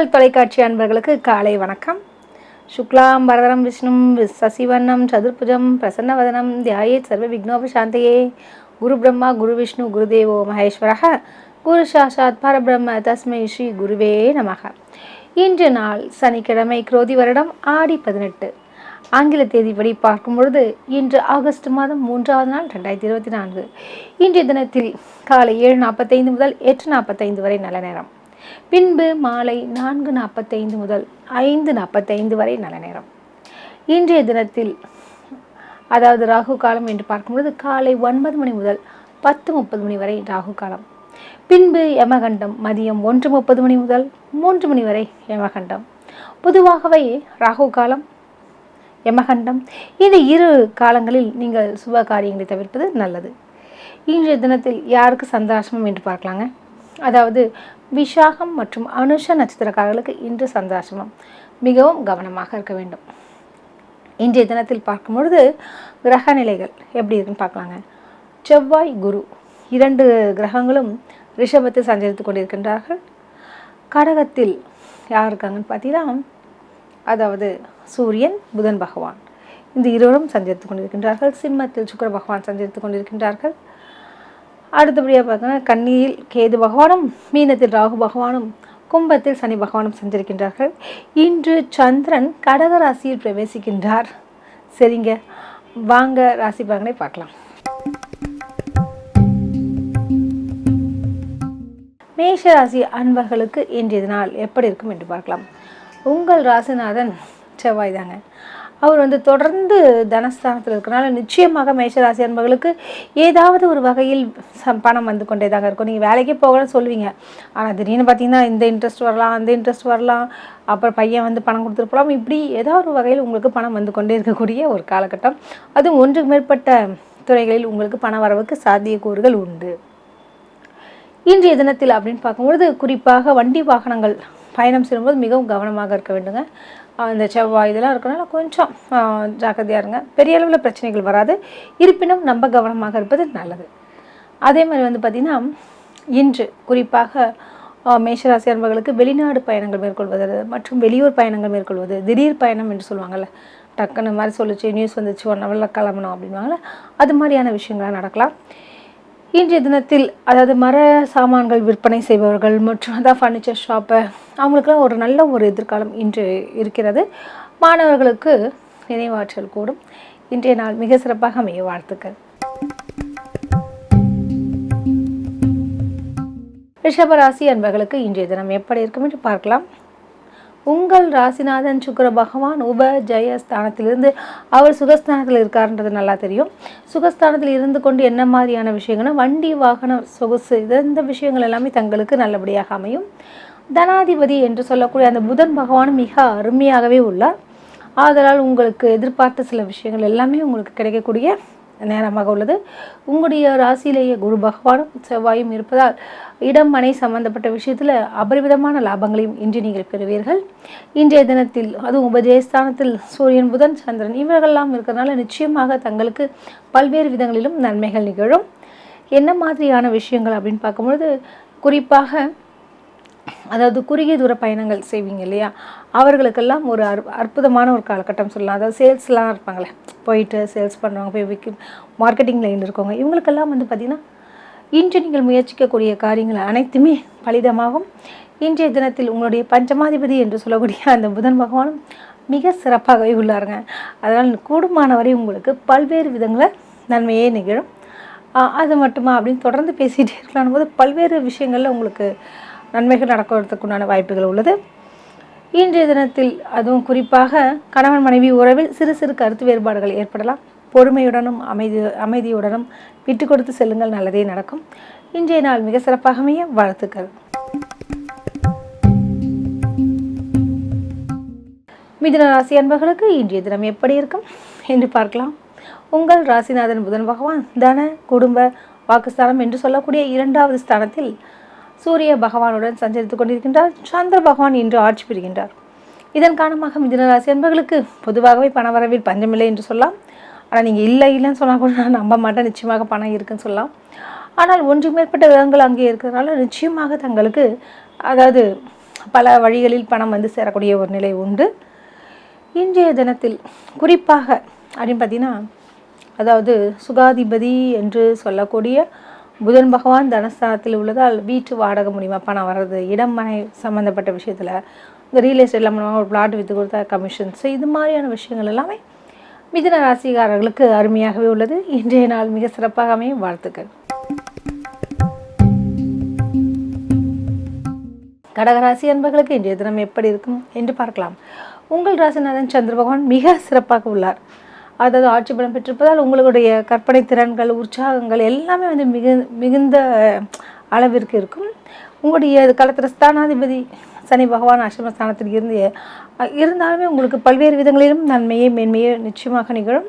மக்கள் தொலைக்காட்சி அன்பர்களுக்கு காலை வணக்கம். சுக்லாம் பரதரம் விஷ்ணும் சசிவர்ணம் சதுர்புஜம் பிரசன்னவதனம் தியாயே சர்வ விக்னோபசாந்தையே. குரு பிரம்மா குரு விஷ்ணு குருதேவோ மகேஸ்வரக. குரு சாஷாத் பரபிரம்ம தஸ்மை ஸ்ரீ குருவே நமக. இன்று நாள் சனிக்கிழமை குரோதி வருடம் ஆடி பதினெட்டு. ஆங்கில தேதிப்படி பார்க்கும் பொழுது இன்று ஆகஸ்ட் மாதம் மூன்றாவது நாள் ரெண்டாயிரத்தி இருபத்தி நான்கு. இன்றைய தினத்தில் காலை ஏழு நாற்பத்தைந்து முதல் எட்டு நாற்பத்தைந்து வரை நல்ல நேரம். பின்பு மாலை நான்கு நாற்பத்தைந்து முதல் ஐந்து நாற்பத்தைந்து வரை நல்ல நேரம். இன்றைய தினத்தில் அதாவது ராகு காலம் என்று பார்க்கும்பொழுது காலை ஒன்பது மணி முதல் பத்து முப்பது மணி வரை ராகு காலம். பின்பு யமகண்டம் மதியம் ஒன்று முப்பது மணி முதல் மூன்று மணி வரை யமகண்டம். பொதுவாகவே ராகு காலம் யமகண்டம் இந்த இரு காலங்களில் நீங்கள் சுப காரியங்களை தவிர்ப்பது நல்லது. இன்றைய தினத்தில் யாருக்கு சந்தாசமம் என்று பார்க்கலாங்க? அதாவது விஷாகம் மற்றும் அனுஷ நட்சத்திரக்காரர்களுக்கு இன்று சந்தாசமம் மிகவும் கவனமாக இருக்க வேண்டும். இன்றைய தினத்தில் பார்க்கும் பொழுது கிரக நிலைகள் எப்படி இருக்குன்னு பார்க்கலாங்க. செவ்வாய் குரு இரண்டு கிரகங்களும் ரிஷபத்தில் சஞ்சரித்து கொண்டிருக்கின்றார்கள். கடகத்தில் யார் இருக்காங்கன்னு பார்த்தீங்கன்னா அதாவது சூரியன் புதன் பகவான். இந்த இருவரும் சஞ்சரித்து கொண்டிருக்கின்றார்கள். சிம்மத்தில் சுக்கிர பகவான் சஞ்சரித்து கொண்டிருக்கின்றார்கள். அடுத்தபடியாக பார்த்தோன்னா கன்னியில் கேது பகவானும் மீனத்தில் ராகு பகவானும் கும்பத்தில் சனி பகவானும் சஞ்சரிக்கின்றார்கள். இன்று சந்திரன் கடக ராசியில் பிரவேசிக்கின்றார். சரிங்க. வாங்க ராசி பலனை பார்க்கலாம். மேஷ ராசி அன்பர்களுக்கு இன்றைய நாள் எப்படி இருக்கும் என்று பார்க்கலாம். உங்கள் ராசிநாதன் செவ்வாய் தாங்க அவர் வந்து தொடர்ந்து தனஸ்தானத்தில் இருக்கிறனால நிச்சயமாக மேஷராசி அன்பர்களுக்கு ஏதாவது ஒரு வகையில் பணம் வந்து கொண்டே தாங்க இருக்கும். நீங்கள் வேலைக்கே போகலன்னு சொல்லுவீங்க. ஆனால் திடீர்னு பார்த்தீங்கன்னா இந்த இன்ட்ரெஸ்ட் வரலாம் அந்த இன்ட்ரெஸ்ட் வரலாம் அப்புறம் பையன் வந்து பணம் கொடுத்துட்டு போகலாம் இப்படி ஏதாவது ஒரு வகையில் உங்களுக்கு பணம் வந்து கொண்டே இருக்கக்கூடிய ஒரு காலகட்டம். அதுவும் ஒன்றுக்கு மேற்பட்ட துறைகளில் உங்களுக்கு பண வரவுக்கு சாத்தியக்கூறுகள் உண்டு. இன்றைய தினத்தில் அப்படின்னு பார்க்கும்பொழுது குறிப்பாக வண்டி வாகனங்கள் பயணம் செய்யும்போது மிகவும் கவனமாக இருக்க வேண்டுங்க. இந்த செவ்வாய் இதெல்லாம் இருக்கிறனால கொஞ்சம் ஜாக்கிரதையாக இருங்க. பெரிய அளவில் பிரச்சனைகள் வராது. இருப்பினும் நம்ம கவனமாக இருப்பது நல்லது. அதே மாதிரி வந்து பார்த்திங்கன்னா இன்று குறிப்பாக மேஷராசி அன்பர்களுக்கு வெளிநாடு பயணங்கள் மேற்கொள்வது மற்றும் வெளியூர் பயணங்கள் மேற்கொள்வது திடீர் பயணம் என்று சொல்லுவாங்கள்ல டக்குன்னு மாதிரி சொல்லிச்சு நியூஸ் வந்துச்சு ஒன் ஹவரில் கிளம்பணும் அப்படின்வாங்கள்ல அது மாதிரியான விஷயங்கள்லாம் நடக்கலாம். இன்றைய தினத்தில் அதாவது மர சாமான்கள் விற்பனை செய்பவர்கள் மற்றும் அதான் ஃபர்னிச்சர் ஷாப்பு அவங்களுக்குலாம் ஒரு நல்ல ஒரு எதிர்காலம் இன்று இருக்கிறது. மாணவர்களுக்கு நினைவாற்றல் கூடும் இன்றைய நாள் மிக சிறப்பாக அமைய வாழ்த்துக்கள். ரிஷபராசி அன்பர்களுக்கு இன்றைய தினம் எப்படி இருக்கும் என்று பார்க்கலாம். உங்கள் ராசிநாதன் சுக்கர பகவான் உப ஜெய ஸ்தானத்திலிருந்து அவர் சுகஸ்தானத்தில் இருக்காருன்றது நல்லா தெரியும். சுகஸ்தானத்தில் இருந்து கொண்டு என்ன மாதிரியான விஷயங்கள்னா வண்டி வாகனம் சொகுசு இது இந்த விஷயங்கள் எல்லாமே தங்களுக்கு நல்லபடியாக அமையும். தனாதிபதி என்று சொல்லக்கூடிய அந்த புதன் பகவானும் மிக அருமையாகவே உள்ளார். ஆதலால் உங்களுக்கு எதிர்பார்த்த சில விஷயங்கள் எல்லாமே உங்களுக்கு கிடைக்கக்கூடிய நேரமாக உள்ளது. உங்களுடைய ராசியிலேயே குரு பகவானும் செவ்வாயும் இருப்பதால் இடம் மனை சம்பந்தப்பட்ட விஷயத்தில் அபரிவிதமான லாபங்களையும் இன்று நீங்கள் பெறுவீர்கள். இன்றைய தினத்தில் அதுவும் உபஜயஸ்தானத்தில் சூரியன் புதன் சந்திரன் இவர்கள்லாம் இருக்கிறதுனால நிச்சயமாக தங்களுக்கு பல்வேறு விதங்களிலும் நன்மைகள் நிகழும். என்ன மாதிரியான விஷயங்கள் அப்படின்னு பார்க்கும்பொழுது குறிப்பாக அதாவது குறுகிய தூர பயணங்கள் செய்வீங்க இல்லையா? அவர்களுக்கெல்லாம் ஒரு அற் அற்புதமான ஒரு காலகட்டம் சொல்லலாம். அதாவது சேல்ஸ்லாம் இருப்பாங்களே போயிட்டு சேல்ஸ் பண்ணுறவங்க போய் விற்கும் மார்க்கெட்டிங் லைனில் இருக்கவங்க இவங்களுக்கெல்லாம் வந்து பார்த்திங்கன்னா இன்று நீங்கள் முயற்சிக்கக்கூடிய காரியங்கள் அனைத்துமே பலிதமாகும். இன்றைய தினத்தில் உங்களுடைய பஞ்சமாதிபதி என்று சொல்லக்கூடிய அந்த புதன் பகவானும் மிக சிறப்பாகவே உள்ளாருங்க. அதனால் கூடுமானவரை உங்களுக்கு பல்வேறு விதங்களில் நன்மையே நிகழும். அது மட்டுமா அப்படின்னு தொடர்ந்து பேசிகிட்டே இருக்கலாம் போது பல்வேறு விஷயங்களில் உங்களுக்கு நன்மைகள் நடக்கிறதுக்குண்டான வாய்ப்புகள் உள்ளது. இன்றைய தினத்தில் அதுவும் குறிப்பாக கணவன் மனைவி உறவில் சிறு சிறு கருத்து வேறுபாடுகள் ஏற்படலாம். பொறுமையுடனும் அமைதி அமைதியுடனும் விட்டு கொடுத்து செல்லுங்கள். நல்லதே நடக்கும். இன்றைய நாள் மிக சிறப்பாக அமைய வாழ்த்துக்கள். மிதுன ராசி அன்பர்களுக்கு இன்றைய தினம் எப்படி இருக்கும் என்று பார்க்கலாம். உங்கள் ராசிநாதன் புதன் பகவான் தன குடும்ப வாக்குஸ்தானம் என்று சொல்லக்கூடிய இரண்டாவது ஸ்தானத்தில் சூரிய பகவானுடன் சஞ்சரித்து கொண்டிருக்கின்றார். சந்திர பகவான் இன்று ஆட்சி பெறுகின்றார் இதன் காரணமாக மிதுனராசி அன்பர்களுக்கு பொதுவாகவே பணவரவில் பஞ்சமில்லை என்று சொல்லலாம். ஆனால் நீங்கள் இல்லை இல்லைன்னு சொன்னால் கூட நான் நம்ப மாட்டேன். நிச்சயமாக பணம் இருக்குன்னு சொல்லலாம். ஆனால் ஒன்று மேற்பட்ட விதங்கள் அங்கே இருக்கிறதுனால நிச்சயமாக தங்களுக்கு அதாவது பல வழிகளில் பணம் வந்து சேரக்கூடிய ஒரு நிலை உண்டு. இன்றைய தினத்தில் குறிப்பாக அப்படின்னு பார்த்தீங்கன்னா அதாவது சுகாதிபதி என்று சொல்லக்கூடிய புதன் பகவான் தனஸ்தானத்தில் உள்ளதால் வீட்டு வாடகை மூலிமா பணம் வர்றது இடம் மனை சம்மந்தப்பட்ட விஷயத்தில் இந்த ரியல் எஸ்டேட் மூலமாக ஒரு பிளாட் விற்று கொடுத்தா கமிஷன்ஸ் இது மாதிரியான விஷயங்கள் எல்லாமே மிதுன ராசிகாரர்களுக்கு அருமையாகவே உள்ளது. இன்றைய நாள் மிக சிறப்பாக அமையும். வாழ்த்துக்கள். கடகராசி அன்பர்களுக்கு இன்றைய தினம் எப்படி இருக்கும் என்று பார்க்கலாம். உங்கள் ராசிநாதன் சந்திர பகவான் மிக சிறப்பாக உள்ளார். அதாவது ஆட்சி பலம் பெற்றிருப்பதால் உங்களுடைய கற்பனை திறன்கள் உற்சாகங்கள் எல்லாமே வந்து மிகு மிகுந்த அளவிற்கு இருக்கும். உங்களுடைய கலத்திர ஸ்தானாதிபதி சனி பகவான் அஷ்டமஸ்தானத்தில் இருந்து இருந்தாலுமே உங்களுக்கு பல்வேறு விதங்களிலும் நன்மையே மேன்மையே நிச்சயமாக நிகழும்.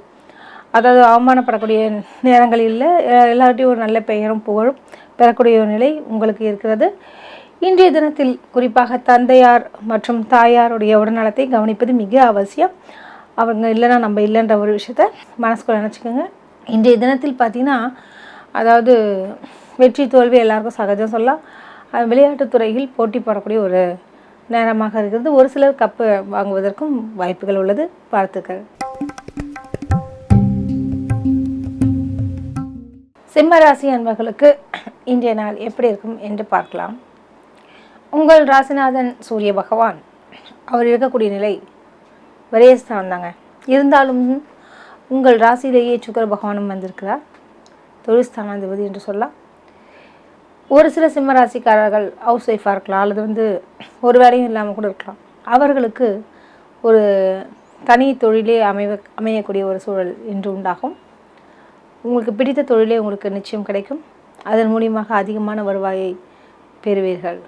அதாவது அவமானப்படக்கூடிய நேரங்களில் எல்லார்ட்டையும் ஒரு நல்ல பெயரும் புகழும் பெறக்கூடிய ஒரு நிலை உங்களுக்கு இருக்கிறது. இன்றைய தினத்தில் குறிப்பாக தந்தையார் மற்றும் தாயாருடைய உடல்நலத்தை கவனிப்பது மிக அவசியம். அவங்க இல்லைன்னா நம்ம இல்லைன்ற ஒரு விஷயத்த மனசுக்குள்ள நினச்சிக்கோங்க. இன்றைய தினத்தில் பார்த்திங்கன்னா அதாவது வெற்றி தோல்வி எல்லாருக்கும் சகஜம் சொல்லலாம். விளையாட்டுத் துறையில் போட்டி போடக்கூடிய ஒரு நேரமாக இருக்கிறது. ஒரு சிலர் கப்பு வாங்குவதற்கும் வாய்ப்புகள் உள்ளது. வாழ்த்துக்கள். சிம்மராசி அன்பர்களுக்கு இன்றைய நாள் எப்படி இருக்கும் என்று பார்க்கலாம். உங்கள் ராசிநாதன் சூரிய பகவான் அவர் இருக்கக்கூடிய நிலை விரயஸ்தானம் தாங்க இருந்தாலும் உங்கள் ராசியிலேயே சுக்கர பகவானும் வந்திருக்கிறார். தொழில்ஸ்தானாதிபதி என்று சொல்லலாம். ஒரு சில சிம்ம ராசிக்காரர்கள் ஹவுஸ் ஒய்ஃபாக இருக்கலாம் அல்லது வந்து ஒரு வேலையும் இல்லாமல் கூட இருக்கலாம். அவர்களுக்கு ஒரு தனி தொழிலே அமைவ அமையக்கூடிய ஒரு சூழல் இன்று உண்டாகும். உங்களுக்கு பிடித்த தொழிலே உங்களுக்கு நிச்சயம் கிடைக்கும். அதன் மூலியமாக அதிகமான வருவாயை பெறுவீர்கள்.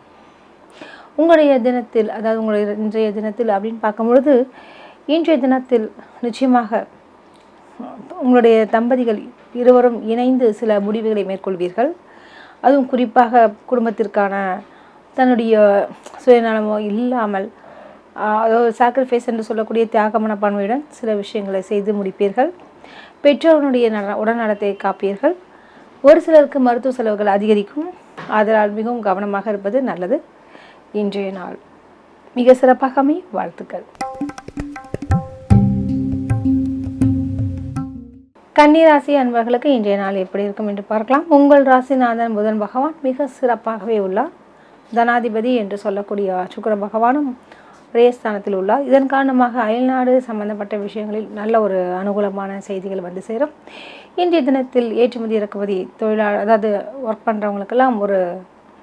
உங்களுடைய தினத்தில் அதாவது உங்களுடைய இன்றைய தினத்தில் அப்படின்னு பார்க்கும்பொழுது இன்றைய தினத்தில் நிச்சயமாக உங்களுடைய தம்பதிகள் இருவரும் இணைந்து சில முடிவுகளை மேற்கொள்வீர்கள். அதுவும் குறிப்பாக குடும்பத்திற்கான தன்னுடைய சுயநலமோ இல்லாமல் அதாவது சாக்ரிஃபைஸ் என்று சொல்லக்கூடிய தியாக மனப்பான்மையுடன் சில விஷயங்களை செய்து முடிப்பீர்கள். பெற்றோருடைய நல உடல்நலத்தை காப்பீர்கள். ஒரு சிலருக்கு மருத்துவ செலவுகள் அதிகரிக்கும். அதனால் மிகவும் கவனமாக இருப்பது நல்லது. இன்றைய நாள் மிக சிறப்பாக வாழ்த்துக்கள். கன்னிராசி அன்பர்களுக்கு இன்றைய நாள் எப்படி இருக்கும் என்று பார்க்கலாம். உங்கள் ராசிநாதன் புதன் பகவான் மிக சிறப்பாகவே உள்ளார். தனாதிபதி என்று சொல்லக்கூடிய சுக்கர பகவானும் பிரேஸ்தானத்தில் உள்ளார். இதன் காரணமாக அயல்நாடு சம்பந்தப்பட்ட விஷயங்களில் நல்ல ஒரு அனுகூலமான செய்திகள் வந்து சேரும். இன்றைய தினத்தில் ஏற்றுமதி இறக்குமதி தொழிலாளர் அதாவது ஒர்க் பண்ணுறவங்களுக்கெல்லாம் ஒரு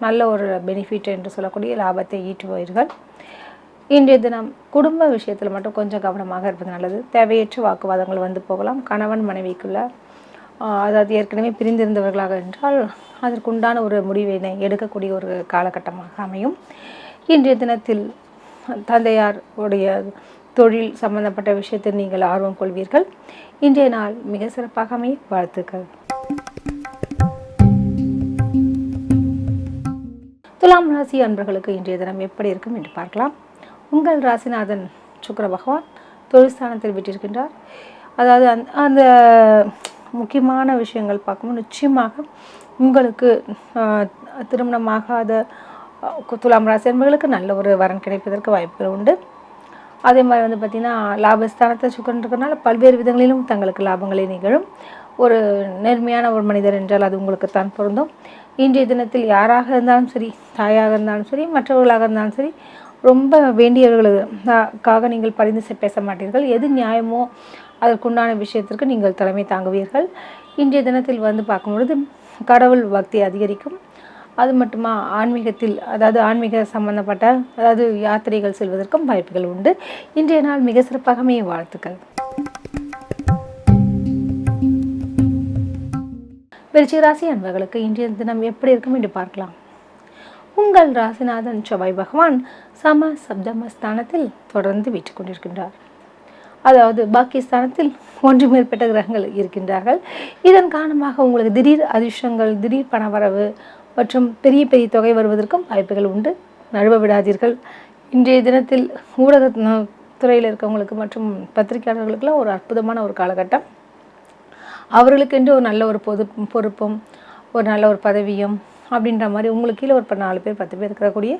நல்ல ஒரு பெனிஃபிட் என்று சொல்லக்கூடிய லாபத்தை ஈட்டுவீர்கள். இன்றைய தினம் குடும்ப விஷயத்தில் மட்டும் கொஞ்சம் கவனமாக இருப்பது நல்லது. தேவையற்ற வாக்குவாதங்கள் வந்து போகலாம். கணவன் மனைவிக்குள்ள அதாவது ஏற்கனவே பிரிந்திருந்தவர்களாக என்றால் அதற்குண்டான ஒரு முடிவினை எடுக்கக்கூடிய ஒரு காலகட்டமாக அமையும். இன்றைய தினத்தில் தந்தையார் உடைய தொழில் சம்பந்தப்பட்ட விஷயத்தில் நீங்கள் ஆர்வம் கொள்வீர்கள். இன்றைய நாள் மிக சிறப்பாக அமைய வாழ்த்துக்கள். துலாம் ராசி அன்பர்களுக்கு இன்றைய தினம் எப்படி இருக்கும் என்று பார்க்கலாம். உங்கள் ராசிநாதன் சுக்கர பகவான் தொழில்ஸ்தானத்தில் விட்டிருக்கின்றார். அதாவது அந் அந்த முக்கியமான விஷயங்கள் பார்க்கும்போது நிச்சயமாக உங்களுக்கு திருமணமாகாத துலாம் ராசி என்பவர்களுக்கு நல்ல ஒரு வரன் கிடைப்பதற்கு வாய்ப்புகள் உண்டு. அதே மாதிரி வந்து பார்த்திங்கன்னா லாபஸ்தானத்தை சுக்கரன் இருக்கிறனால பல்வேறு விதங்களிலும் தங்களுக்கு லாபங்களே நிகழும். ஒரு நேர்மையான ஒரு மனிதர் என்றால் அது உங்களுக்கு தான் பொருந்தும். இன்றைய தினத்தில் யாராக இருந்தாலும் சரி தாயாக இருந்தாலும் சரி மற்றவர்களாக இருந்தாலும் சரி ரொம்ப வேண்டியவர்களுக்காக நீங்கள் பரிந்து பேச மாட்டீர்கள். எது நியாயமோ அதற்குண்டான விஷயத்திற்கு நீங்கள் தலைமை தாங்குவீர்கள். இன்றைய தினத்தில் வந்து பார்க்கும்பொழுது கடவுள் பக்தி அதிகரிக்கும். அது மட்டுமா ஆன்மீகத்தில் அதாவது ஆன்மீக சம்பந்தப்பட்ட அதாவது யாத்திரைகள் செல்வதற்கும் வாய்ப்புகள் உண்டு. இன்றைய நாள் மிக சிறப்பாகவே வாழ்த்துக்கள். விருச்சிகராசி அன்பர்களுக்கு இன்றைய தினம் எப்படி இருக்கும் என்று பார்க்கலாம். உங்கள் ராசிநாதன் செவ்வாய் பகவான் சம சப்தமஸ்தானத்தில் தொடர்ந்து வீட்டு கொண்டிருக்கின்றார். அதாவது பாக்கியஸ்தானத்தில் ஒன்று மேற்பட்ட கிரகங்கள் இருக்கின்றார்கள். இதன் காரணமாக உங்களுக்கு திடீர் அதிர்ஷ்டங்கள் திடீர் பணவரவு மற்றும் பெரிய பெரிய தொகை வருவதற்கும் வாய்ப்புகள் உண்டு. நழுவ விடாதீர்கள். இன்றைய தினத்தில் ஊடக துறையில் இருக்கவங்களுக்கு மற்றும் பத்திரிகையாளர்களுக்கெல்லாம் ஒரு அற்புதமான ஒரு காலகட்டம். அவர்களுக்கென்று ஒரு நல்ல ஒரு பொது பொறுப்பும் ஒரு நல்ல ஒரு பதவியும் அப்படின்ற மாதிரி உங்களுக்கு கீழே ஒரு நாலு பேர் பத்து பேர் இருக்கக்கூடிய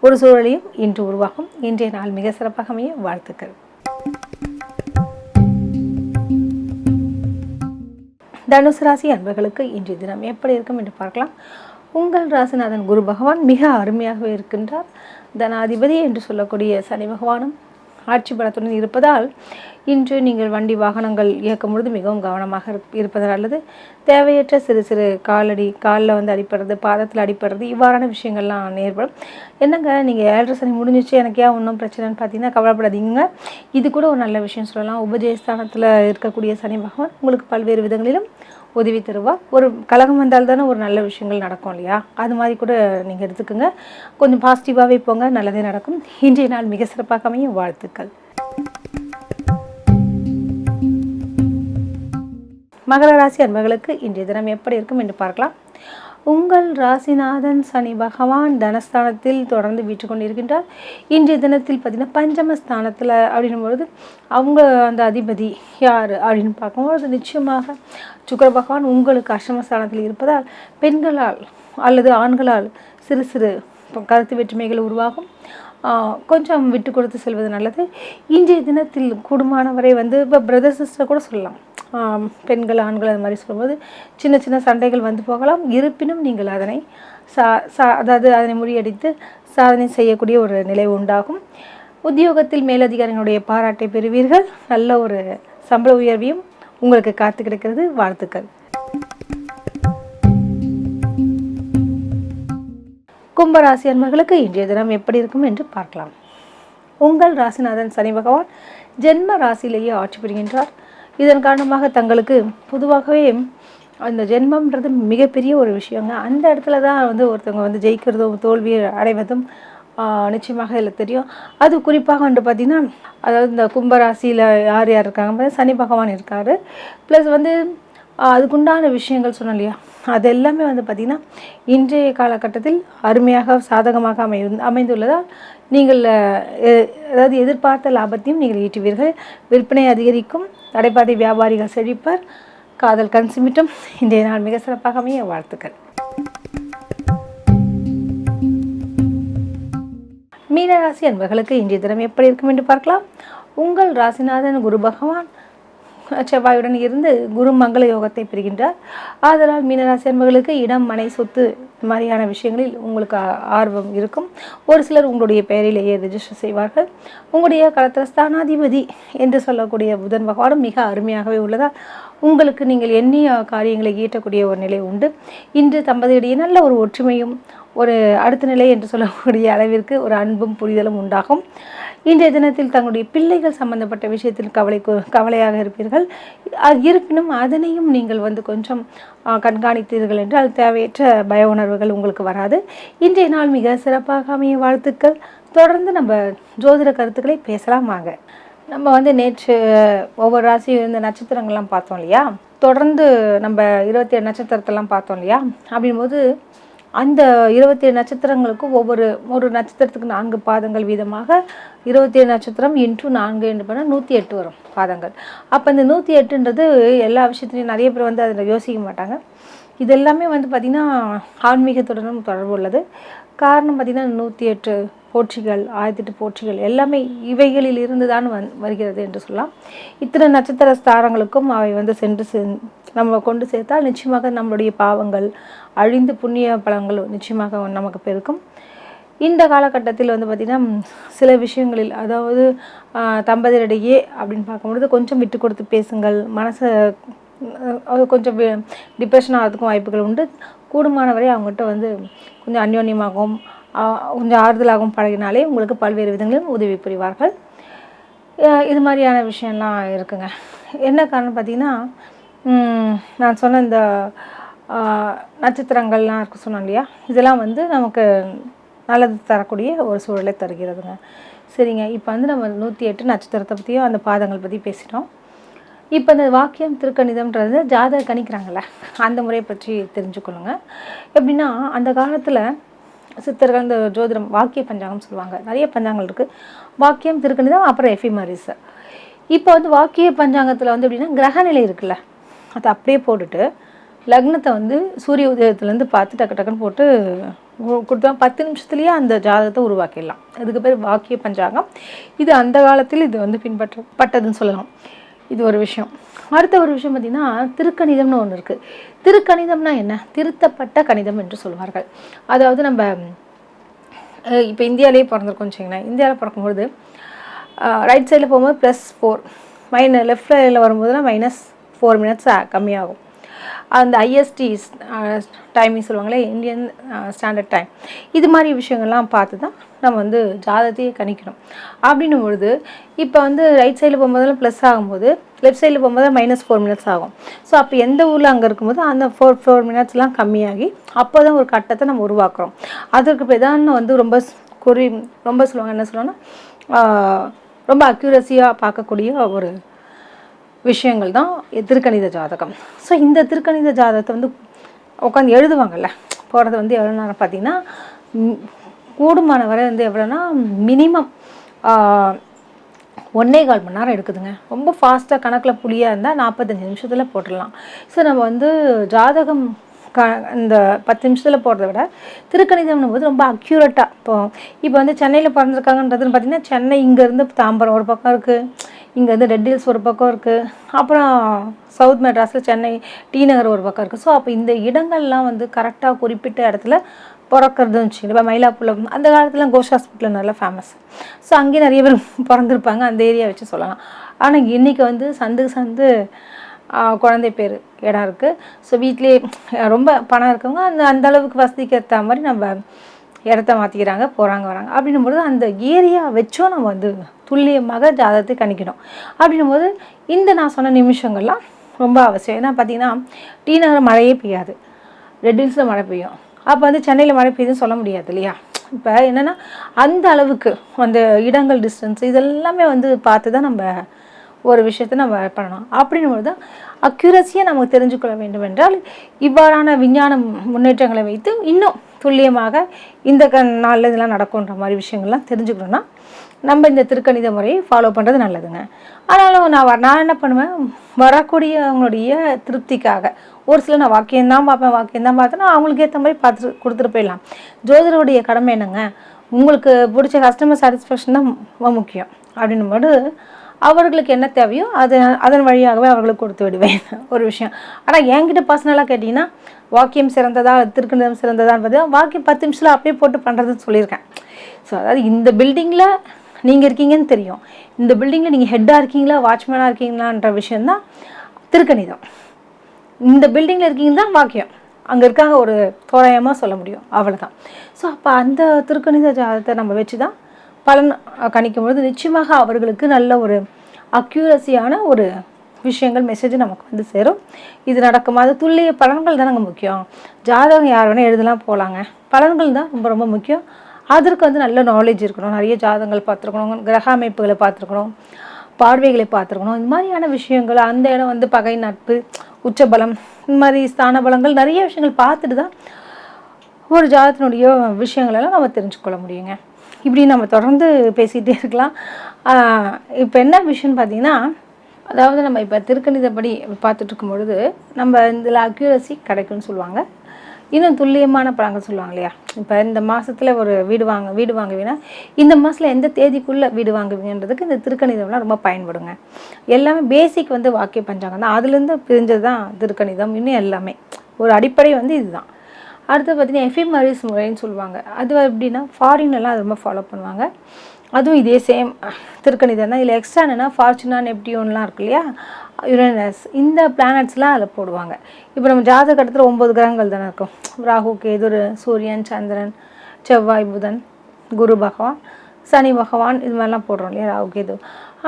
ஒரு சூழலையும் இன்று உருவாகும் இன்றைய நாள் மிக சிறப்பாக அமைய வாழ்த்துக்கள். தனுசு ராசி அன்பர்களுக்கு இன்றைய தினம் எப்படி இருக்கும் என்று பார்க்கலாம். உங்கள் ராசிநாதன் குரு பகவான் மிக அருமையாகவே இருக்கின்றார். தனாதிபதி என்று சொல்லக்கூடிய சனி பகவானும் ஆட்சி பலத்துடன் இருப்பதால் இன்று நீங்கள் வண்டி வாகனங்கள் இயக்கும் பொழுது மிகவும் கவனமாக இருப்பது நல்லது தேவையற்ற சிறு சிறு காலடி காலில் வந்து அடிப்படுறது பாதத்தில் அடிப்படுறது இவ்வாறான விஷயங்கள்லாம் ஏற்படும் என்னங்க நீங்கள் ஏழரை சனி முடிஞ்சிச்சு எனக்கு ஏன் ஒன்றும் பிரச்சனைன்னு பார்த்தீங்கன்னா கவலைப்படாதீங்க. இது கூட ஒரு நல்ல விஷயம் சொல்லலாம். உபஜயஸ்தானத்தில் இருக்கக்கூடிய சனி பகவான் உங்களுக்கு பல்வேறு விதங்களிலும் உதவி தருவா. ஒரு கழகம் வந்தால் தானே ஒரு நல்ல விஷயங்கள் நடக்கும் இல்லையா? அது மாதிரி கூட நீங்கள் எடுத்துக்கோங்க. கொஞ்சம் பாசிட்டிவாகவே போங்க. நல்லதே நடக்கும். இன்றைய நாள் மிக சிறப்பாக அமையும் வாழ்த்துக்கள். மகர ராசி அன்பர்களுக்கு இன்றைய தினம் எப்படி இருக்கும் என்று பார்க்கலாம். உங்கள் ராசிநாதன் சனி பகவான் தனஸ்தானத்தில் தொடர்ந்து வீட்டு கொண்டிருக்கின்றார். இன்றைய தினத்தில் பார்த்திங்கன்னா பஞ்சமஸ்தானத்தில் அப்படின்னும்பொழுது அவங்க அந்த அதிபதி யார் அப்படின்னு பார்க்கும்போது நிச்சயமாக சுக்கர பகவான் உங்களுக்கு அஷ்டமஸ்தானத்தில் இருப்பதால் பெண்களால் அல்லது ஆண்களால் சிறு சிறு கருத்து வேற்றுமைகள் உருவாகும். கொஞ்சம் விட்டு கொடுத்து செல்வது நல்லது. இன்றைய தினத்தில் கூடுமானவரை வந்து இப்போ பிரதர் சிஸ்டர் கூட சொல்லலாம். பெண்கள் ஆண்கள் அது மாதிரி சொல்லும்போது சின்ன சின்ன சண்டைகள் வந்து போகலாம். இருப்பினும் நீங்கள் அதனை சா சா அதாவது அதனை முறியடித்து சாதனை செய்யக்கூடிய ஒரு நிலை உண்டாகும். உத்தியோகத்தில் மேலதிகாரிகளுடைய பாராட்டை பெறுவீர்கள். நல்ல ஒரு சம்பள உயர்வையும் உங்களுக்கு காத்து கிடைக்கிறது. வாழ்த்துக்கள். கும்பராசி அன்பர்களுக்கு இன்றைய தினம் எப்படி இருக்கும் என்று பார்க்கலாம். உங்கள் ராசிநாதன் சனி பகவான் ஜென்ம ராசியிலேயே ஆட்சி புரிகின்றார். இதன் காரணமாக தங்களுக்கு பொதுவாகவே அந்த ஜென்மம்ன்றது மிகப்பெரிய ஒரு விஷயங்க. அந்த இடத்துல தான் வந்து ஒருத்தவங்க வந்து ஜெயிக்கிறதும் தோல்வி அடைவதும் நிச்சயமாக இதில் தெரியும். அது குறிப்பாக வந்து பார்த்திங்கன்னா அதாவது இந்த கும்பராசியில் யார் யார் இருக்காங்க சனி பகவான் இருக்கார். ப்ளஸ் வந்து அதுக்குண்டான விஷயங்கள் சொன்னோம் இல்லையா? அது எல்லாமே வந்து பார்த்திங்கன்னா இன்றைய காலகட்டத்தில் அருமையாக சாதகமாக அமை அமைந்துள்ளதால் நீங்கள் அதாவது எதிர்பார்த்த லாபத்தையும் நீங்கள் ஈட்டுவீர்கள். விற்பனை அதிகரிக்கும் தடைபாதை வியாபாரிகள் செழிப்பர் காதல் கன்சிமிட்டும் இன்றைய நாள் மிக சிறப்பாக அமைய வாழ்த்துக்கள். மீனராசி அன்பர்களுக்கு இன்றைய தினம் எப்படி இருக்கும் என்று பார்க்கலாம். உங்கள் ராசிநாதன் குரு பகவான் செவ்வாயுடன் இருந்து குரு மங்கள யோகத்தை பெறுகின்றார். ஆதலால் மீனராசி அன்பர்களுக்கு இடம் மனை சொத்து மாதிரியான விஷயங்களில் உங்களுக்கு ஆர்வம் இருக்கும். ஒரு சிலர் உங்களுடைய பெயரிலேயே ரிஜிஸ்டர் செய்வார்கள். உங்களுடைய களத்தில் ஸ்தானாதிபதி என்று சொல்லக்கூடிய புதன் பகவானும் மிக அருமையாகவே உள்ளதால் உங்களுக்கு நீங்கள் எண்ணிய காரியங்களை ஈட்டக்கூடிய ஒரு நிலை உண்டு. இன்று தம்பதியிடையே நல்ல ஒரு ஒற்றுமையும் ஒரு அடுத்த நிலை என்று சொல்லக்கூடிய அளவிற்கு ஒரு அன்பும் புரிதலும் உண்டாகும். இன்றைய தினத்தில் தங்களுடைய பிள்ளைகள் சம்பந்தப்பட்ட விஷயத்தில் கவலை கவலையாக இருப்பீர்கள். இருப்பினும் அதனையும் நீங்கள் வந்து கொஞ்சம் கண்காணித்தீர்கள் என்றால் தேவையற்ற பய உணர்வுகள் உங்களுக்கு வராது. இன்றைய நாள் மிக சிறப்பாக அமைய வாழ்த்துக்கள். தொடர்ந்து நம்ம ஜோதிட கருத்துக்களை பேசலாம் வாங்க. நம்ம வந்து நேற்று ஒவ்வொரு ராசியும் இந்த நட்சத்திரங்கள்லாம் பார்த்தோம் இல்லையா? தொடர்ந்து நம்ம இருபத்தி ஏழு நட்சத்திரத்தெல்லாம் பார்த்தோம் இல்லையா? அப்படின்போது அந்த இருபத்தி ஏழு நட்சத்திரங்களுக்கும் ஒவ்வொரு ஒரு நட்சத்திரத்துக்கு நான்கு பாதங்கள் வீதமாக இருபத்தி ஏழு நட்சத்திரம் இன்ட்டு நான்கு என்று பண்ணால் நூற்றி எட்டு வரும் பாதங்கள். அப்போ இந்த நூற்றி எட்டுன்றது எல்லா விஷயத்துலையும் நிறைய பேர் வந்து அதில் யோசிக்க மாட்டாங்க. இது எல்லாமே வந்து பார்த்திங்கன்னா ஆன்மீகத்துடனும் தொடர்பு உள்ளது. காரணம் பார்த்திங்கன்னா நூற்றி எட்டு போற்றிகள் ஆயிரத்தெட்டு போற்றிகள் எல்லாமே இவைகளில் இருந்து தான் வந் வருகிறது என்று சொல்லலாம். இத்தனை நட்சத்திர ஸ்தானங்களுக்கும் அவை வந்து சென்று செ நம்ம கொண்டு சேர்த்தால் நிச்சயமாக நம்மளுடைய பாவங்கள் அழிந்து புண்ணிய பலங்கள் நிச்சயமாக நமக்கு பெருக்கும். இந்த காலகட்டத்தில் வந்து பார்த்திங்கன்னா சில விஷயங்களில் அதாவது தம்பதியிடையே அப்படின்னு பார்க்கும்பொழுது கொஞ்சம் விட்டு கொடுத்து பேசுங்கள் மனசை கொஞ்சம் டிப்ரெஷன் ஆகிறதுக்கும் வாய்ப்புகள் உண்டு. கூடுமானவரை அவங்ககிட்ட வந்து கொஞ்சம் அந்யோன்யமாகவும் கொஞ்சம் ஆறுதலாகவும் பழகினாலே உங்களுக்கு பல்வேறு விதங்களிலும் உதவி புரிவார்கள். இது மாதிரியான விஷயம்லாம் இருக்குங்க. என்ன காரணம் பார்த்திங்கன்னா நான் சொன்ன இந்த நட்சத்திரங்கள்லாம் இருக்க சொன்னோம் இல்லையா? இதெல்லாம் வந்து நமக்கு நல்லது தரக்கூடிய ஒரு சூழலை தருகிறதுங்க. சரிங்க. இப்போ வந்து நம்ம நூற்றி எட்டு நட்சத்திரத்தை பற்றியும் அந்த பாதங்கள் பற்றி பேசிட்டோம். இப்போ இந்த வாக்கியம் திருக்கணிதம்ன்றது ஜாதக கணிக்கிறாங்கல்ல அந்த முறையை பற்றி தெரிஞ்சுக்கொள்ளுங்க. எப்படின்னா அந்த காலத்தில் சித்தர்கள் இந்த ஜோதிடம் வாக்கிய பஞ்சாங்கம் சொல்லுவாங்க. நிறைய பஞ்சாங்கங்கள் இருக்குது வாக்கியம் திருக்கணிதம் அப்புறம் எஃபிமரிஸ் இப்போ வந்து வாக்கிய பஞ்சாங்கத்தில் வந்து எப்படின்னா கிரகநிலை இருக்குல்ல. அதை அப்படியே போட்டுட்டு லக்னத்தை வந்து சூரிய உதயத்துலேருந்து பார்த்து டக்கு டக்குன்னு போட்டு கொடுத்தா பத்து நிமிஷத்துலேயே அந்த ஜாதகத்தை உருவாக்கிடலாம். அதுக்கு பேர் வாக்கிய பஞ்சாங்கம். இது அந்த காலத்தில் இது வந்து பின்பற்றப்பட்டதுன்னு சொல்லலாம். இது ஒரு விஷயம். அடுத்த ஒரு விஷயம் பார்த்திங்கன்னா திருக்கணிதம்னு ஒன்று இருக்குது திருக்கணிதம்னா என்ன? திருத்தப்பட்ட கணிதம் என்று சொல்வார்கள். அதாவது நம்ம இப்போ இந்தியாவிலேயே பிறந்திருக்கோம் வச்சிங்கன்னா இந்தியாவில் பிறக்கும்பொழுது ரைட் சைடில் போகும்போது ப்ளஸ் ஃபோர் மைன லெஃப்ட் சைடில் வரும்போதுலாம் மைனஸ் ஃபோர் மினிட்ஸ் கம்மியாகும். அந்த ஐஎஸ்டி டைமிங் சொல்லுவாங்களே இந்தியன் ஸ்டாண்டர்ட் டைம் இது மாதிரி விஷயங்கள்லாம் பார்த்து தான் நம்ம வந்து ஜாதகத்தையே கணிக்கணும். அப்படின்னும் பொழுது இப்போ வந்து ரைட் சைடில் போகும்போதெல்லாம் ப்ளஸ் ஆகும்போது லெஃப்ட் சைடில் போகும்போது மைனஸ் ஃபோர் மினிட்ஸ் ஆகும். ஸோ அப்போ எந்த ஊரில் அங்கே இருக்கும்போது அந்த ஃபோர் ஃபோர் மினிட்ஸ்லாம் கம்மியாகி அப்போ தான் ஒரு கட்டத்தை நம்ம உருவாக்குறோம். அதற்கு பிரதான வந்து ரொம்ப குறி ரொம்ப சொல்லுவாங்க என்ன சொல்லுவாங்கன்னா ரொம்ப அக்யூரஸியாக பார்க்கக்கூடிய ஒரு விஷயங்கள் தான் திருக்கணித ஜாதகம். ஸோ இந்த திருக்கணித ஜாதகத்தை வந்து உட்காந்து எழுதுவாங்கல்ல போகிறது வந்து எவ்வளோ நேரம் பார்த்தீங்கன்னா கூடுமான வரை வந்து எவ்வளோன்னா மினிமம் ஒன்றே கால் மணி நேரம் எடுக்குதுங்க. ரொம்ப ஃபாஸ்ட்டாக கணக்கில் புளியாக இருந்தால் நாற்பத்தஞ்சு நிமிஷத்தில் போட்டுடலாம். ஸோ நம்ம வந்து ஜாதகம் க இந்த பத்து நிமிஷத்தில் போடுறத விட திருக்கணிதம்னும் போது ரொம்ப அக்யூரேட்டாக இப்போ இப்போ வந்து சென்னையில் பிறந்திருக்காங்கன்றதுன்னு பார்த்தீங்கன்னா சென்னை இங்கேருந்து தாம்பரம் ஒரு பக்கம் இருக்குது இங்கே வந்து ரெட் ஹில்ஸ் ஒரு பக்கம் இருக்குது அப்புறம் சவுத் மெட்ராஸில் சென்னை டி நகர் ஒரு பக்கம் இருக்குது ஸோ அப்போ இந்த இடங்கள்லாம் வந்து கரெக்டாக குறிப்பிட்ட இடத்துல பிறக்கிறதுன்னு வச்சுக்கோங்க இப்போ மயிலாப்பூலம் அந்த காலத்தில் கோஷ் ஹாஸ்பிட்டல் நல்லா ஃபேமஸ் ஸோ அங்கேயே நிறைய பேர் பிறந்திருப்பாங்க. அந்த ஏரியா வச்சு சொல்லலாம். ஆனால் இன்றைக்கி வந்து சந்து சந்து குழந்தை பேர் இடம் இருக்குது ஸோ வீட்லேயே ரொம்ப பணம் இருக்கவங்க அந்த அந்த அளவுக்கு வசதிக்கு ஏற்ற மாதிரி நம்ம இடத்த மாற்றிக்கிறாங்க போகிறாங்க வராங்க. அப்படின்னும்போது அந்த ஏரியா வச்சும் நம்ம வந்து துல்லியமாக ஜாதகத்தை கணிக்கணும். அப்படின்னும்போது இந்த நான் சொன்ன நிமிஷங்கள்லாம் ரொம்ப அவசியம். ஏன்னா பார்த்தீங்கன்னா டி நகர் மழையே பெய்யாது. ரெட் ஹில்ஸில் மழை பெய்யும். அப்போ வந்து சென்னையில் மழை பெய்யுதுன்னு சொல்ல முடியாது இல்லையா? இப்போ என்னென்னா அந்த அளவுக்கு அந்த இடங்கள் டிஸ்டன்ஸ் இதெல்லாமே வந்து பார்த்து தான் நம்ம ஒரு விஷயத்தை நம்ம பண்ணணும் அப்படின்னும்போது தான் அக்யூரஸியாக நமக்கு தெரிஞ்சுக்கொள்ள வேண்டும் என்றால் இவ்வாறான விஞ்ஞான முன்னேற்றங்களை வைத்து இன்னும் துல்லியமாக இந்த க நாளில் இதெல்லாம் நடக்குன்ற மாதிரி விஷயங்கள்லாம் தெரிஞ்சுக்கணும்னா நம்ம இந்த திருக்கணித முறையை ஃபாலோ பண்ணுறது நல்லதுங்க. ஆனாலும் நான் நான் என்ன பண்ணுவேன்? வரக்கூடியவங்களுடைய திருப்திக்காக ஒரு சில நான் வாக்கியம்தான் பார்ப்பேன் வாக்கியம் தான் பார்த்தேன்னா அவங்களுக்கு ஏற்ற மாதிரி பார்த்து கொடுத்துட்டு போயிடலாம். ஜோதிடருடைய கடமை என்னங்க? உங்களுக்கு பிடிச்ச கஸ்டமர் சாட்டிஸ்ஃபேக்ஷன் தான் ரொம்ப முக்கியம். அப்படின்னும் போது அவர்களுக்கு என்ன தேவையோ அது அதன் வழியாகவே அவர்களுக்கு கொடுத்து விடுவேன். ஒரு விஷயம். ஆனால் என்கிட்ட பர்சனலாக கேட்டிங்கன்னா வாக்கியம் சிறந்ததா திருக்கணிதம் சிறந்ததான்னு பார்த்தீங்கன்னா வாக்கியம் பத்து நிமிஷத்தில் அப்படியே போட்டு பண்ணுறதுன்னு சொல்லியிருக்கேன். ஸோ அதாவது இந்த பில்டிங்கில் நீங்கள் இருக்கீங்கன்னு தெரியும். இந்த பில்டிங்கில் நீங்கள் ஹெட்டாக இருக்கீங்களா வாட்ச்மேனாக இருக்கீங்களான்ற விஷயந்தான் திருக்கணிதம். இந்த பில்டிங்கில் இருக்கீங்க தான் வாக்கியம். அங்கே இருக்காங்க ஒரு தோராயமாக சொல்ல முடியும். அவ்வளோதான் ஸோ அப்போ அந்த திருக்கணித ஜாதத்தை நம்ம வச்சு தான் பலன் கணிக்கும் பொழுது நிச்சயமாக அவர்களுக்கு நல்ல ஒரு அக்யூரஸியான ஒரு விஷயங்கள் மெசேஜ் நமக்கு வந்து சேரும். இது நடக்கும் அது துல்லிய பலன்கள் தானங்க முக்கியம். ஜாதகம் யார் வேணால் எழுதலாம் போகலாங்க பலன்கள் தான் ரொம்ப ரொம்ப முக்கியம். அதற்கு வந்து நல்ல நாலேஜ் இருக்கணும். நிறைய ஜாதகங்கள் பார்த்துருக்கணும். கிரக அமைப்புகளை பார்த்துருக்கணும். பார்வைகளை பார்த்துருக்கணும். இந்த மாதிரியான விஷயங்கள் அந்த இடம் வந்து பகை நட்பு உச்சபலம் இந்த மாதிரி ஸ்தான பலங்கள் நிறைய விஷயங்கள் பார்த்துட்டு தான் ஒரு ஜாதத்தினுடைய விஷயங்களெல்லாம் நம்ம தெரிஞ்சுக்கொள்ள முடியுங்க. இப்படி நம்ம தொடர்ந்து பேசிகிட்டே இருக்கலாம். இப்போ என்ன விஷயம்னு பார்த்தீங்கன்னா அதாவது நம்ம இப்போ திருக்கணிதப்படி பார்த்துட்டு இருக்கும் பொழுது நம்ம இதில் அக்யூரசி கிடைக்கும்னு சொல்லுவாங்க. இன்னும் துல்லியமான பழங்கள் சொல்லுவாங்க இல்லையா? இப்போ இந்த மாதத்தில் ஒரு வீடு வாங்க வீடு வாங்குவீங்கன்னா இந்த மாதத்தில் எந்த தேதிக்குள்ளே வீடு வாங்குவீங்கன்றதுக்கு இந்த திருக்கணிதம்லாம் ரொம்ப பயன்படுங்க. எல்லாமே பேசிக் வந்து வாக்கிய பஞ்சாங்கம் தான். அதுலேருந்து பிரிஞ்சது தான் திருக்கணிதம். இன்னும் எல்லாமே. ஒரு அடிப்படை வந்து இதுதான். அடுத்து பார்த்தீங்கன்னா எஃபிமரிஸ் முறைன்னு சொல்லுவாங்க. அது எப்படின்னா ஃபாரின்லலாம் அது ரொம்ப ஃபாலோ பண்ணுவாங்க. அதுவும் இதே சேம் திருக்கணிதம் தான் இதில் எக்ஸ்ட்ரா என்னென்னா ஃபார்ச்சுனா நெப்டியூன்லாம் இருக்கு இல்லையா? யுரேனஸ் இந்த பிளானட்ஸ்லாம் அதில் போடுவாங்க. இப்போ நம்ம ஜாதக கட்டத்தில் ஒம்பது கிரகங்கள் தானே இருக்கும். ராகு கேது சூரியன் சந்திரன் செவ்வாய் புதன் குரு பகவான் சனி பகவான் இது மாதிரிலாம் போடுறோம் இல்லையா? ராகு கேது.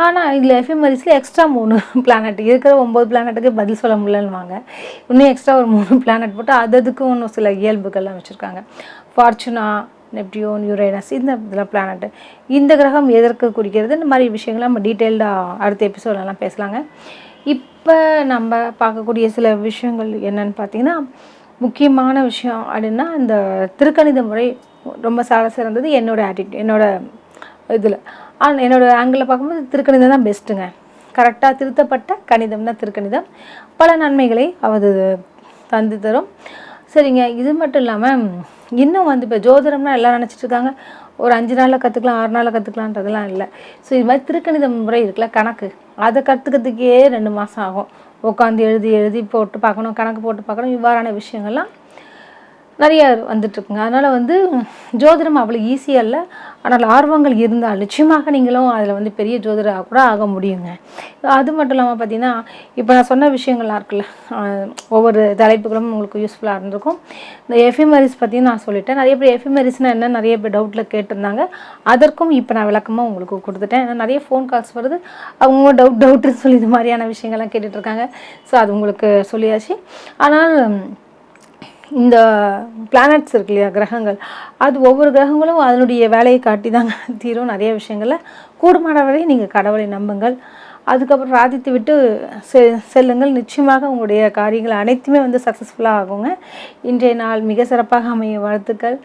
ஆனால் இதில் எஃபிமரிஸில் எக்ஸ்ட்ரா மூணு பிளானட் இருக்கிற ஒம்பது பிளானட்டுக்கு பதில் சொல்ல முடியலன்னுவாங்க. இன்னும் எக்ஸ்ட்ரா ஒரு மூணு பிளானட் போட்டு அது அதுக்கும் இன்னும் சில இயல்புகள்லாம் வச்சுருக்காங்க. ஃபார்ச்சுனா நெப்டியூன் யுரேனஸ் இந்த இதில் பிளானட்டு இந்த கிரகம் எதற்கு குறிக்கிறது? இந்த மாதிரி விஷயங்கள்லாம் நம்ம டீட்டெயில்டாக அடுத்த எபிசோடெல்லாம் பேசலாங்க. இப்போ நம்ம பார்க்கக்கூடிய சில விஷயங்கள் என்னன்னு பார்த்தீங்கன்னா முக்கியமான விஷயம் அப்படின்னா இந்த திருக்கணித முறை ரொம்ப சால சிறந்தது என்னோட ஆட்டிடியூட் என்னோடய இதில். ஆனால் என்னோடய ஆங்கிளில் பார்க்கும்போது திருக்கணிதம் தான் பெஸ்ட்டுங்க கரெக்டாக திருத்தப்பட்ட கணிதம் தான் திருக்கணிதம். பல நன்மைகளை அது தந்து தரும். சரிங்க இது மட்டும் இல்லாமல் இன்னும் வந்து இப்போ ஜோதிடம்னா எல்லாம் நினச்சிட்ருக்காங்க ஒரு அஞ்சு நாளில் கற்றுக்கலாம் ஆறு நாளில் கற்றுக்கலான்றதுலாம் இல்லை. ஸோ இது மாதிரி திருக்கணித முறை இருக்குல்ல கணக்கு. அதை கற்றுக்கிறதுக்கே ரெண்டு மாதம் ஆகும். உட்காந்து எழுதி எழுதி போட்டு பார்க்கணும் கணக்கு போட்டு பார்க்கணும் இவ்வாறான விஷயங்கள்லாம் நிறைய வந்துட்டுருக்குங்க. அதனால் வந்து ஜோதிடம் அவ்வளோ ஈஸியாக இல்லை ஆனால் ஆர்வங்கள் இருந்தால் நிச்சயமாக நீங்களும் அதில் வந்து பெரிய ஜோதிடராக கூட ஆக முடியுங்க. அது மட்டும் இல்லாமல் பார்த்தீங்கன்னா இப்போ நான் சொன்ன விஷயங்கள்லாம் இருக்குல்ல ஒவ்வொரு தலைப்புகளும் உங்களுக்கு யூஸ்ஃபுல்லாக இருந்திருக்கும். இந்த எஃபிமரிஸ் பற்றியும் நான் சொல்லிட்டேன். நிறைய பேர் எஃபிமரிஸ்னால் என்ன நிறைய பேர் டவுட்டில் கேட்டிருந்தாங்க. அதற்கும் இப்போ நான் விளக்கமாக உங்களுக்கு கொடுத்துட்டேன். ஏன்னா நிறைய ஃபோன் கால்ஸ் வருது. அவங்க டவுட் டவுட்டுன்னு சொல்லி இது மாதிரியான விஷயங்கள்லாம் கேட்டுட்ருக்காங்க ஸோ அது உங்களுக்கு சொல்லியாச்சு. ஆனால் இந்த பிளானட்ஸ் இருக்கு இல்லையா கிரகங்கள். அது ஒவ்வொரு கிரகங்களும் அதனுடைய வேலையை காட்டி தாங்க தீரும் நிறைய விஷயங்களில். கூடுமான வரை நீங்கள் கடவுளை நம்புங்கள். அதுக்கப்புறம் ராதித்து விட்டு செ செல்லுங்கள். நிச்சயமாக உங்களுடைய காரியங்கள் அனைத்துமே வந்து சக்ஸஸ்ஃபுல்லாக ஆகுங்க. இன்றைய நாள் மிக சிறப்பாக அமைய வாழ்த்துக்கள்.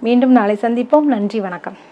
மீண்டும் நாளை சந்திப்போம். நன்றி வணக்கம்.